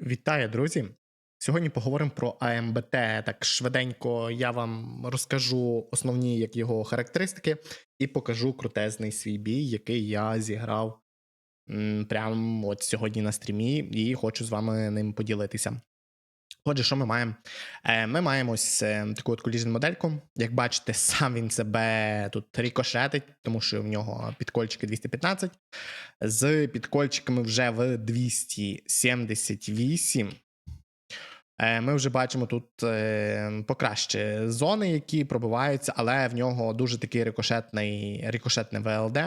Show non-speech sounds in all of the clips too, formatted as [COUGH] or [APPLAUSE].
Вітаю, друзі! Сьогодні поговоримо про АМБТ. Так швиденько я вам розкажу основні як його характеристики і покажу крутезний свій бій, який я зіграв прямо от сьогодні на стрімі, і хочу з вами ним поділитися. Отже, що ми маємо? Е, Ми маємо ось е, таку от коліжну модельку. Як бачите, сам він себе тут рікошетить, тому що в нього підкольчики 215. З підкольчиками вже в 278. Е, Ми вже бачимо тут покраще зони, які пробиваються, але в нього дуже такий рикошетний, рикошетне ВЛД,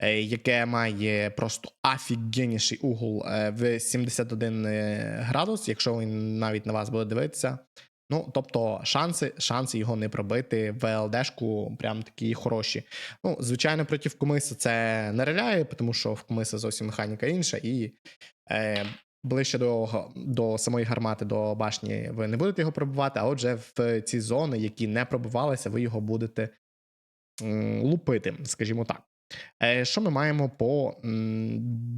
яке має просто офігенніший угол е, в 71 е, градус, якщо він навіть на вас буде дивитися. Ну, тобто, шанси, шанси його не пробити в ЛДшку прям такі хороші. Ну, звичайно, проти Кумиса це не реляє, тому що в Кумиса зовсім механіка інша, і е, ближче до, до самої гармати, до башні, ви не будете його пробивати, а отже, в ці зони, які не пробивалися, ви його будете м, лупити, скажімо так. Е, Що ми маємо по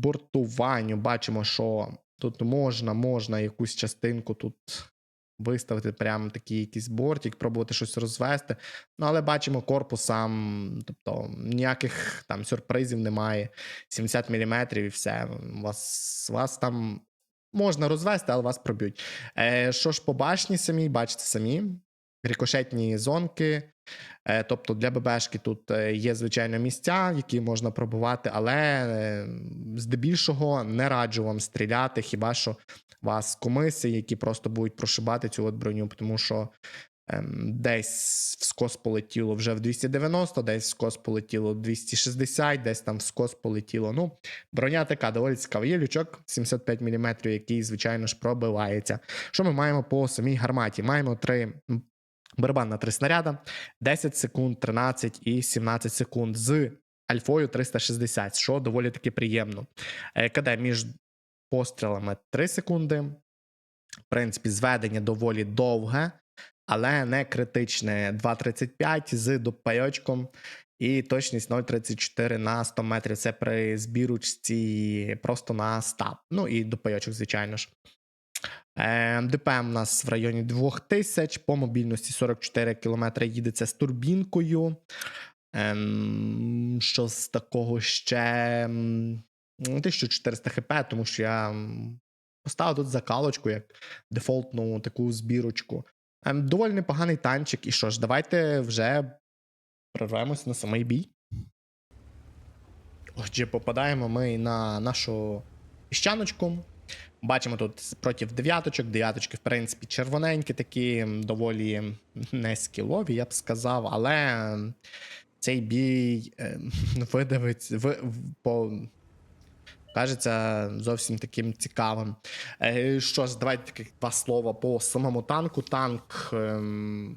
бортуванню? Бачимо, що тут можна, можна якусь частинку тут виставити прям такий якийсь бортик, пробувати щось розвести. Ну, але бачимо, корпус сам, тобто ніяких там сюрпризів немає. 70 мм і все. Вас, вас там можна розвести, але вас проб'ють. Е, Що ж по башні самій, бачите самі. Рікошетні зонки. Е, тобто для ББшки тут е, є, звичайно, місця, які можна пробувати, але е, здебільшого не раджу вам стріляти, хіба що вас комиси, які просто будуть прошибати цю от броню, тому що ем, десь в скос полетіло вже в 290, десь в скос полетіло 260, десь там в скос полетіло. Ну, броня така доволі цікава. Є лючок 75 мм, який, звичайно ж, пробивається. Що ми маємо по самій гарматі? Маємо три. Барабан на 3 снаряда, 10 секунд, 13 і 17 секунд з альфою 360, що доволі таки приємно. Е, КД між пострілами 3 секунди. В принципі, зведення доволі довге, але не критичне. 2,35 з допайочком. І точність 0,34 на 100 метрів. Це при збіручці просто на стаб. Ну і допайочок, звичайно ж. Е, ДПМ у нас в районі 2000, по мобільності 44 км їдеться з турбінкою. Ем, Що з такого ще 1400 хп, тому що я поставив тут закалочку як дефолтну таку збірочку. Ем, Доволі непоганий танчик. І що ж, давайте вже прорвемось на самий бій. Отже, попадаємо ми на нашу піщаночку. Бачимо тут проти дев'яточок. Дев'яточки, в принципі, червоненькі, такі, доволі не скілові, я б сказав, але цей бій [LAUGHS] е, видавиться ви, в- по. Кажеться зовсім таким цікавим. Е, Що ж, давайте таки два слова по самому танку. Танк ем,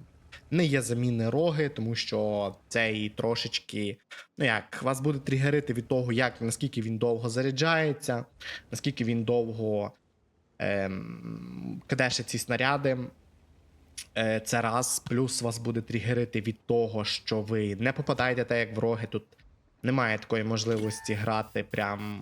не є заміни роги, тому що цей трошечки, ну як, вас буде тригерити від того, як наскільки він довго заряджається, наскільки він довго ем, кидеше ці снаряди. Е, Це раз, плюс вас буде тригерити від того, що ви не попадаєте так, як в роги. Тут немає такої можливості грати прям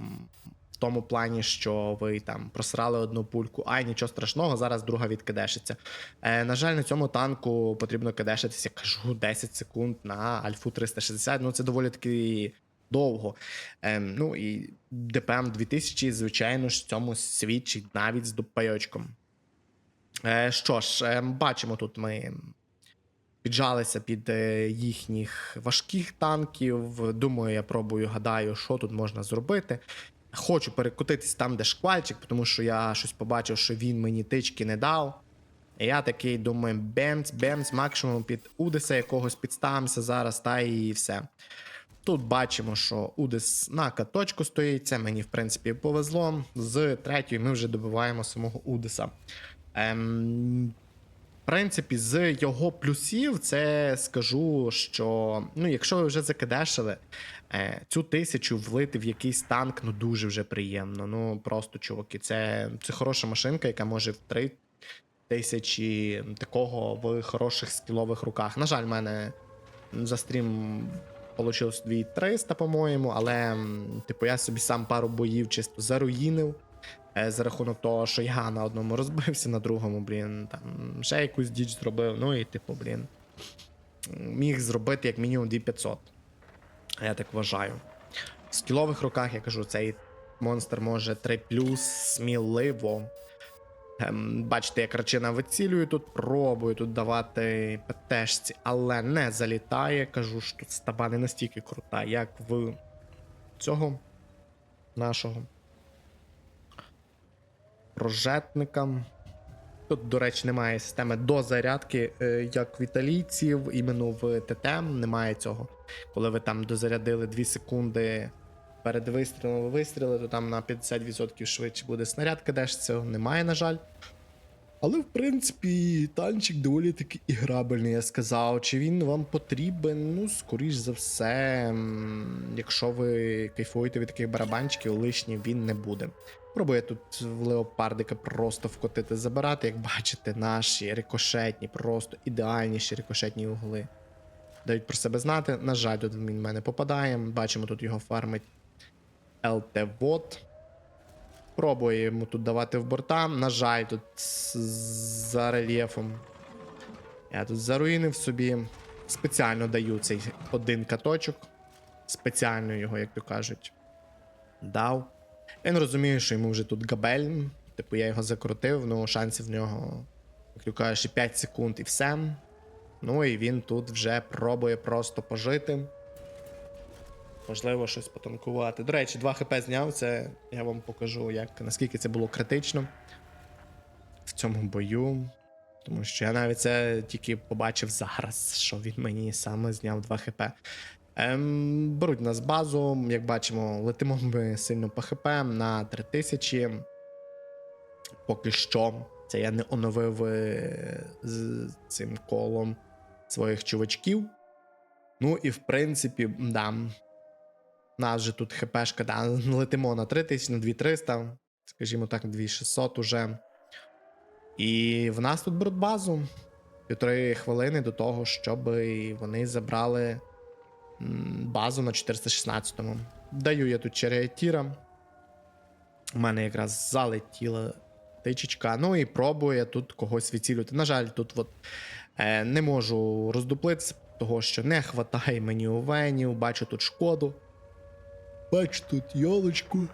в тому плані, що ви там просрали одну пульку, ай, нічого страшного, зараз друга відкидешиться. Е, на жаль, на цьому танку потрібно кидешитися, я кажу, 10 секунд на Альфу 360. Ну, це доволі таки довго. Ем, ну і ДПМ 2000, звичайно ж, цьому свідчить навіть з допайочком. Е, що ж, е, бачимо тут ми піджалися під е, їхніх важких танків. Думаю, я пробую, гадаю, що тут можна зробити. Хочу перекотитись там, де шквальчик, тому що я щось побачив, що він мені тички не дав. І я такий думаю, бемц, бемц, максимум під Удеса якогось підставимося зараз, та і все. Тут бачимо, що Удес на каточку стоїть. Це мені, в принципі, повезло. З третьої ми вже добиваємо самого Удеса. Ем, в принципі, з його плюсів, це скажу, що ну, якщо ви вже закидешили, е, цю тисячу влити в якийсь танк, ну дуже вже приємно. Ну просто, чуваки, це, це хороша машинка, яка може в три тисячі такого в хороших скілових руках. На жаль, в мене за стрім вийшло 2300, по-моєму, але, типу, я собі сам пару боїв чисто заруїнив. Е, За рахунок того, що я на одному розбився, на другому, блін, там ще якусь діч зробив. Ну і типу, блін. Міг зробити як мінімум 2500. Я так вважаю. В скілових руках, я кажу, цей монстр може 3 сміливо. Ем, бачите, як рачина вицілює тут, пробую тут давати ПТшці, але не залітає. Кажу, що тут стаба не настільки крута, як в цього нашого прожетника. Тут, до речі, немає системи дозарядки, е, як в італійців, іменно в ТТМ немає цього. Коли ви там дозарядили 2 секунди перед вистрілом ви вистріли, то там на 50% швидше буде снаряд кидеш, цього немає, на жаль. Але, в принципі, танчик доволі таки іграбельний, я сказав. Чи він вам потрібен? Ну, скоріш за все, якщо ви кайфуєте від таких барабанчиків, лишнім він не буде. Пробує тут в леопардика просто вкотити, забирати, як бачите, наші рикошетні, просто ідеальніші рикошетні угли. Дають про себе знати. На жаль, тут він в мене попадає. Бачимо, тут його фармить lt вод Пробує йому тут давати в борта. На жаль, тут за рельєфом. Я тут заруїнив собі. Спеціально даю цей один каточок. Спеціально його, як то кажуть, дав. Він розуміє, що йому вже тут габель. Типу, я його закрутив, ну шансів в нього, як то кажеш, і 5 секунд і все. Ну і він тут вже пробує просто пожити. Можливо, щось потанкувати. До речі, 2 хп зняв, це я вам покажу, як, наскільки це було критично в цьому бою. Тому що я навіть це тільки побачив зараз, що він мені саме зняв 2 хп. Ем, беруть нас базу, як бачимо, летимо ми сильно по хп на 3000. Поки що. Це я не оновив е, з цим колом своїх чувачків. Ну і в принципі, да. Нас же тут хпшка, да, [LAUGHS] летимо на 3000, на 2300, скажімо так, 2600 уже. І в нас тут беруть базу. Півтори хвилини до того, щоб вони забрали базу на 416-му. Даю я тут черетіра. У мене якраз залетіла тичечка. Ну і пробую тут когось відцілювати. На жаль, тут от, е, не можу роздуплитися, того що не хватає мені овенів, бачу тут шкоду. Бачу тут йолочку.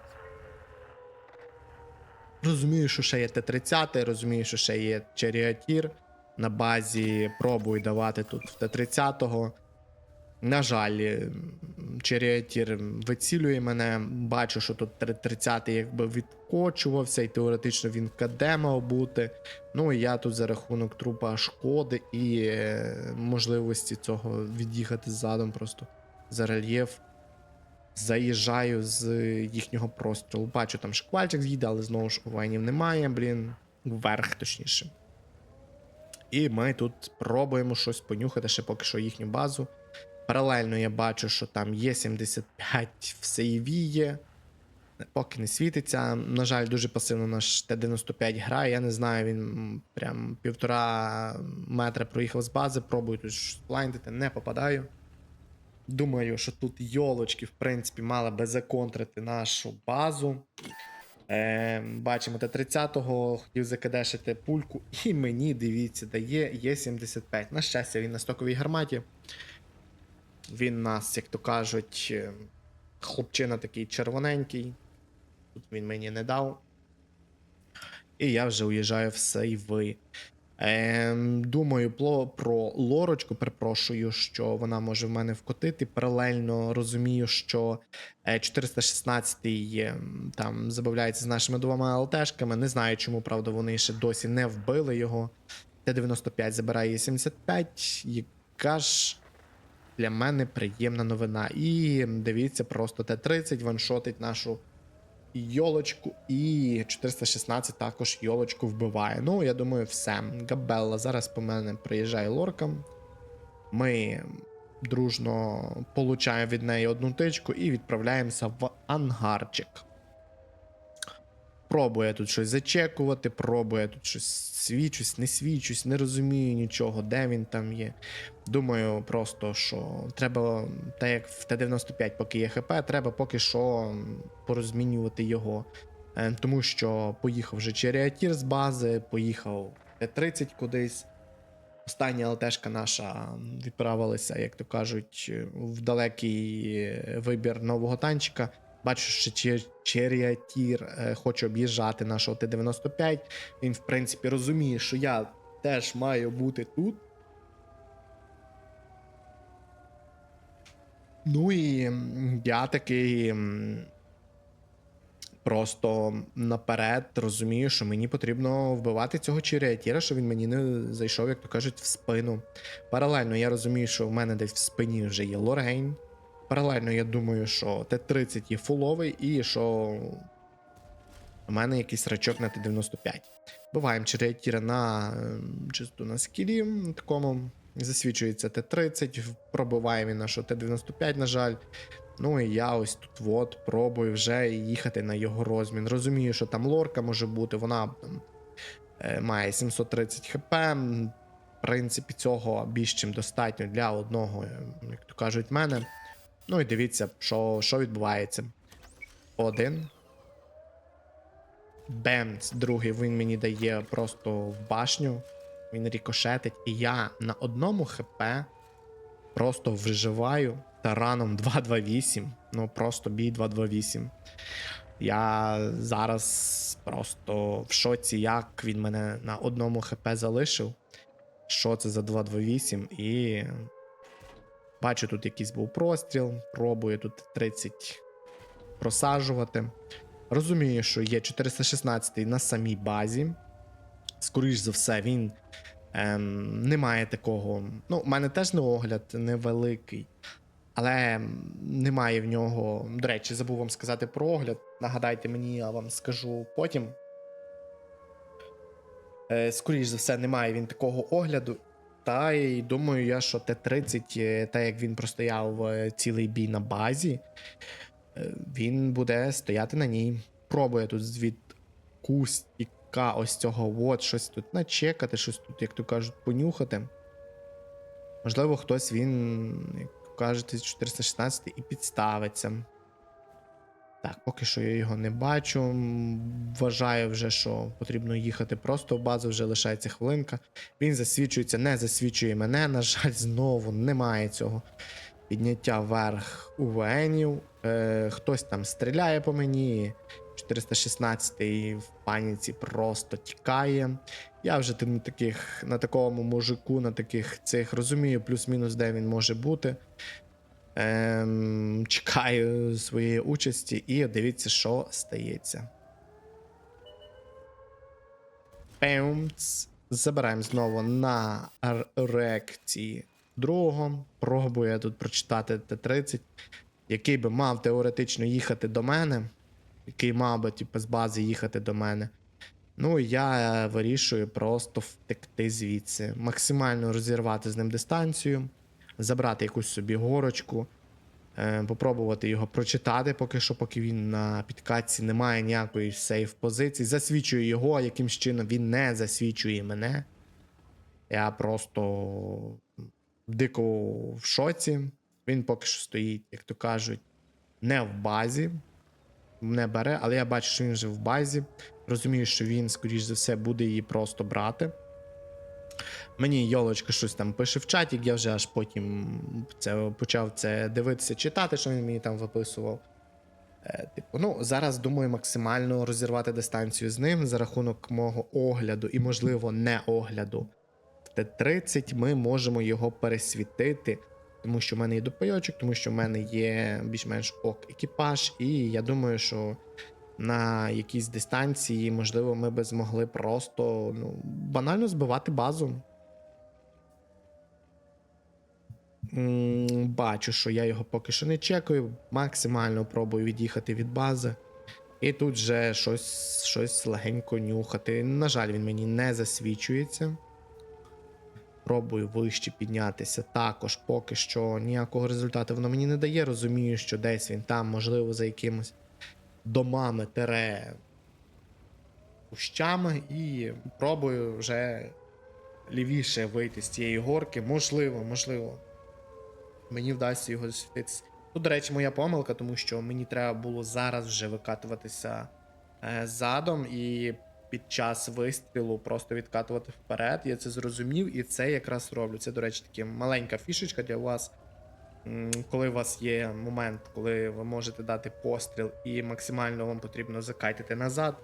Розумію, що ще є Т-30, розумію, що ще є Черіатір. На базі пробую давати тут в Т-30. На жаль, Черіатір вицілює мене. Бачу, що тут 30 якби відкочувався, і теоретично він КД мав бути. Ну і я тут за рахунок трупа шкоди і е, можливості цього від'їхати задом просто за рельєф. Заїжджаю з їхнього прострілу. Бачу, там шквальчик з'їде, але знову ж воїнів немає, блін. Вверх, точніше. І ми тут пробуємо щось понюхати ще поки що їхню базу. Паралельно я бачу, що там є 75 в сейві. Поки не світиться. На жаль, дуже пасивно наш Т-95 грає. Я не знаю, він прям півтора метра проїхав з бази, пробую тут блайндити, не попадаю. Думаю, що тут йолочки, в принципі, мали би законтрити нашу базу. Е, бачимо, Т-30-го хотів закидешити пульку, і мені, дивіться, дає Є-75. На щастя, він на стоковій гарматі. Він нас, як то кажуть, е, хлопчина такий червоненький. Тут він мені не дав. І я вже уїжджаю в сейви. Ем, думаю про лорочку, перепрошую, що вона може в мене вкотити. Паралельно розумію, що е, 416-й ем, там забавляється з нашими двома ЛТшками. Не знаю, чому, правда, вони ще досі не вбили його. Т-95 забирає 75, яка ж для мене приємна новина. І дивіться, просто Т-30 ваншотить нашу йолочку, і 416 також йолочку вбиває. Ну, я думаю, все. Габелла зараз по мене приїжджає лорка. Ми дружно получаємо від неї одну тичку і відправляємося в ангарчик. Пробує тут щось зачекувати, пробує тут щось свічусь, не свічусь, не розумію нічого, де він там є. Думаю, просто що треба, так як в Т-95, поки є ХП, треба поки що порозмінювати його Е, Тому що поїхав вже Черіатір з бази, поїхав Т-30 кудись. Остання ЛТшка наша відправилася, як то кажуть, в далекий вибір нового танчика. Бачу, що Чер- Черіатір е, хоче об'їжджати нашого Т-95. Він, в принципі, розуміє, що я теж маю бути тут. Ну і я такий просто наперед розумію, що мені потрібно вбивати цього Чіріатіра, що він мені не зайшов, як то кажуть, в спину. Паралельно я розумію, що в мене десь в спині вже є Лоргейн. Паралельно я думаю, що Т-30 є фуловий і що у мене якийсь рачок на Т-95. Буваємо Чіріатіра на ем, чисто на скілі такому. Засвічується Т-30, пробиває він нашого Т-95, на жаль. Ну і я ось тут от пробую вже їхати на його розмін. Розумію, що там лорка може бути, вона там, е, має 730 хп. В принципі, цього більш чим достатньо для одного, е, як то кажуть, мене. Ну і дивіться, що, що відбувається. Один. Бемц, другий він мені дає просто в башню. Він рікошетить, і я на одному хп просто вживаю тараном 228. [LAUGHS] Ну просто бій 228. Я зараз просто в шоці, як він мене на одному хп залишив. Що це за 228? І бачу, тут якийсь був простріл. Пробую тут 30 просаджувати. Розумію, що є 416 на самій базі. Скоріш за все, він ем, не має такого. Ну, у мене теж не огляд невеликий, але немає в нього. До речі, забув вам сказати про огляд. Нагадайте мені, я вам скажу потім. Е, скоріш за все, немає він такого огляду. Та й думаю я, що Т-30, е, так як він простояв е, цілий бій на базі, е, він буде стояти на ній. Пробує тут звід кустіка ось цього от щось тут начекати, щось тут, як то кажуть, понюхати. Можливо, хтось він, як із 416 і підставиться. Так, поки що я його не бачу. Вважаю вже, що потрібно їхати просто в базу, вже лишається хвилинка. Він засвічується, не засвічує мене. На жаль, знову немає цього підняття вверх у Венів. Е, хтось там стріляє по мені. 416-й в паніці просто тікає. Я вже на таких, на такому мужику, на таких цих розумію, плюс-мінус, де він може бути. Ем, чекаю своєї участі і дивіться, що стається. Пемц. Забираємо знову на реакції другого. Пробую я тут прочитати Т-30, який би мав теоретично їхати до мене, який мав би типу, з бази їхати до мене. Ну, я вирішую просто втекти звідси, максимально розірвати з ним дистанцію, забрати якусь собі горочку, попробувати його прочитати, поки що, поки він на підкатці не має ніякої сейф позиції. Засвічую його, якимсь чином він не засвічує мене. Я просто дико в шоці. Він поки що стоїть, як то кажуть, не в базі. Не бере, але я бачу, що він вже в базі. Розумію, що він, скоріш за все, буде її просто брати. Мені Йолочка щось там пише в чаті, я вже аж потім це, почав це дивитися, читати, що він мені там виписував. Е, типу, ну, зараз думаю максимально розірвати дистанцію з ним за рахунок мого огляду і, можливо, не огляду. В Т-30 ми можемо його пересвітити, тому що в мене є допайочок, тому що в мене є більш-менш ок екіпаж, і я думаю, що на якійсь дистанції, можливо, ми би змогли просто ну, банально збивати базу. Бачу, що я його поки що не чекаю. Максимально пробую від'їхати від бази. І тут вже щось, щось легенько нюхати. На жаль, він мені не засвічується. Пробую вище піднятися. Також поки що ніякого результату воно мені не дає. Розумію, що десь він там, можливо, за якимось домами тере кущами і пробую вже лівіше вийти з цієї горки. Можливо, можливо. Мені вдасться його засвітитися. Тут, до речі, моя помилка, тому що мені треба було зараз вже викатуватися е, задом і під час вистрілу просто відкатувати вперед. Я це зрозумів, і це якраз роблю. Це, до речі, таки маленька фішечка для вас. Коли у вас є момент, коли ви можете дати постріл, і максимально вам потрібно закайтити назад,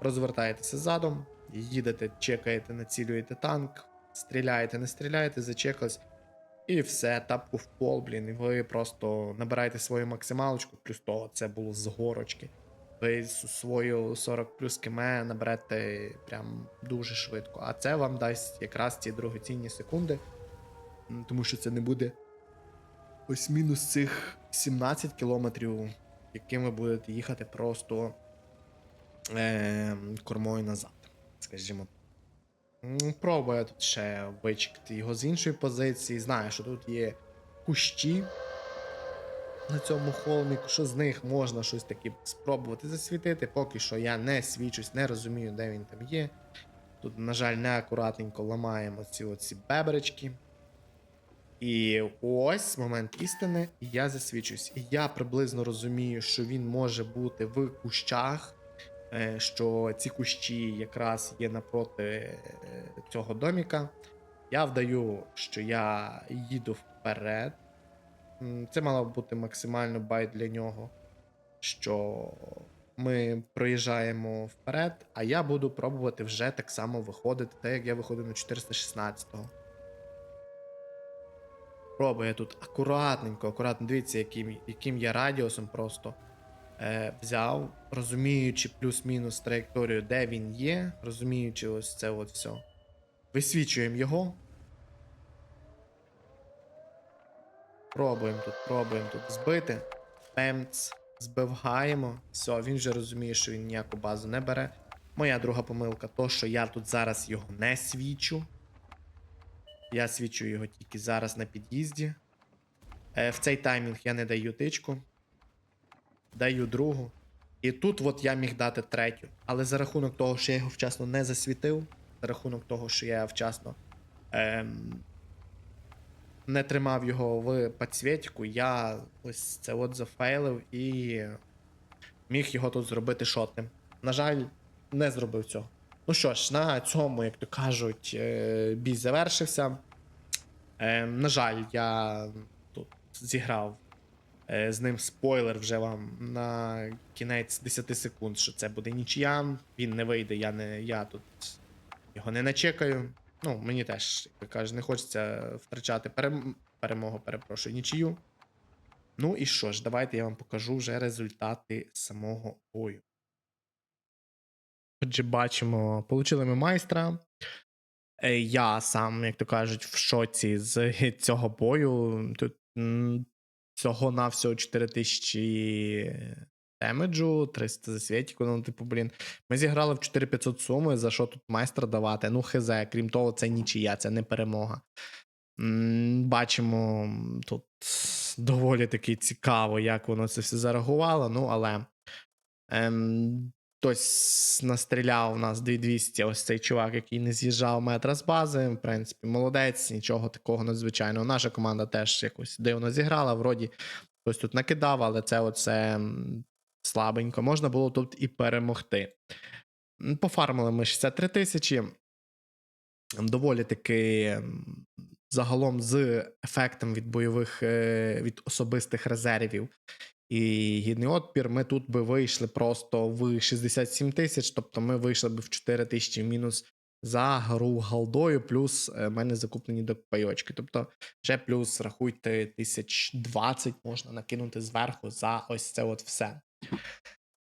розвертаєтеся задом, їдете, чекаєте, націлюєте танк, стріляєте, не стріляєте, зачекались. І все, тапку в пол, блін, і ви просто набираєте свою максималочку, плюс того це було з горочки. Ви свою 40 плюс км наберете прям дуже швидко. А це вам дасть якраз ці дорогоцінні секунди, тому що це не буде ось мінус цих 17 кілометрів, якими будете їхати просто е, кормою назад, скажімо Пробую тут ще вичекати його з іншої позиції. Знаю, що тут є кущі на цьому холмі, що з них можна щось таке спробувати засвітити. Поки що я не свічусь, не розумію, де він там є. Тут, на жаль, неакуратненько ламаємо ці оці беберечки. І ось момент істини, я засвічусь. І я приблизно розумію, що він може бути в кущах, е, що ці кущі якраз є напроти е, цього доміка. Я вдаю, що я їду вперед. Це мало бути максимально байт для нього, що ми проїжджаємо вперед, а я буду пробувати вже так само виходити, так як я виходив на 416-го. Пробую я тут акуратненько, акуратно. Дивіться, яким, яким я радіусом просто е, взяв, розуміючи плюс-мінус траєкторію, де він є, розуміючи ось це от все. Висвічуємо його. Пробуємо тут, пробуємо тут збити. Пемц, збиваємо. Все, він вже розуміє, що він ніяку базу не бере. Моя друга помилка, то що я тут зараз його не свічу. Я свічу його тільки зараз на під'їзді. Е, в цей таймінг я не даю тичку. Даю другу. І тут от я міг дати третю. Але за рахунок того, що я його вчасно не засвітив, за рахунок того, що я вчасно ем, не тримав його в підсвітку, я ось це от зафейлив і міг його тут зробити шотним. На жаль, не зробив цього. Ну що ж, на цьому, як то кажуть, е, бій завершився. Е, на жаль, я тут зіграв е, з ним спойлер вже вам на кінець 10 секунд, що це буде нічия. Він не вийде, я не я тут його не начекаю. Ну, мені теж, як кажуть, не хочеться втрачати перем... перемогу, перепрошую, нічию. Ну і що ж, давайте я вам покажу вже результати самого бою. Отже, бачимо, получили ми майстра. Е, Я сам, як то кажуть, в шоці з [LAUGHS] цього бою. Тут всього на всього 4000 демеджу, 300 засвітіку. Ну, типу, блін. Ми зіграли в 4500 суми, за що тут майстра давати? Ну, хз, крім того, це нічия, це не перемога. Бачимо тут доволі таки цікаво, як воно це все зареагувало. Ну, але ем, хтось настріляв у нас 2200, ось цей чувак, який не з'їжджав метра з бази. В принципі, молодець, нічого такого надзвичайного. Наша команда теж якось дивно зіграла. Вроді хтось тут накидав, але це оце слабенько. Можна було тут і перемогти. Пофармили ми 63 тисячі. Доволі таки загалом з ефектом від бойових е, від особистих резервів і гідний отпір. Ми тут би вийшли просто в 67 тисяч, тобто ми вийшли б в 4 тисячі мінус за гру голдою, плюс е, в мене закуплені допайочки. Тобто, вже плюс рахуйте 1020 можна накинути зверху за ось це от все.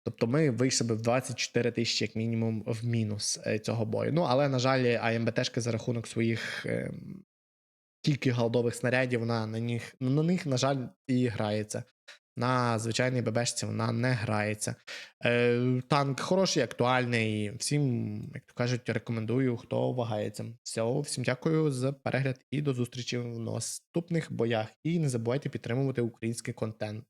Тобто ми вийшли б в 24 тисячі, як мінімум, в мінус е, цього бою. Ну, але, на жаль, АМБТшки за рахунок своїх ем, тільки голдових снарядів, вона на них, на них, на жаль, і грається. На звичайній ББшці вона не грається. Е, танк хороший, актуальний. Всім, як то кажуть, рекомендую, хто вагається. Все, всім дякую за перегляд і до зустрічі в наступних боях. І не забувайте підтримувати український контент.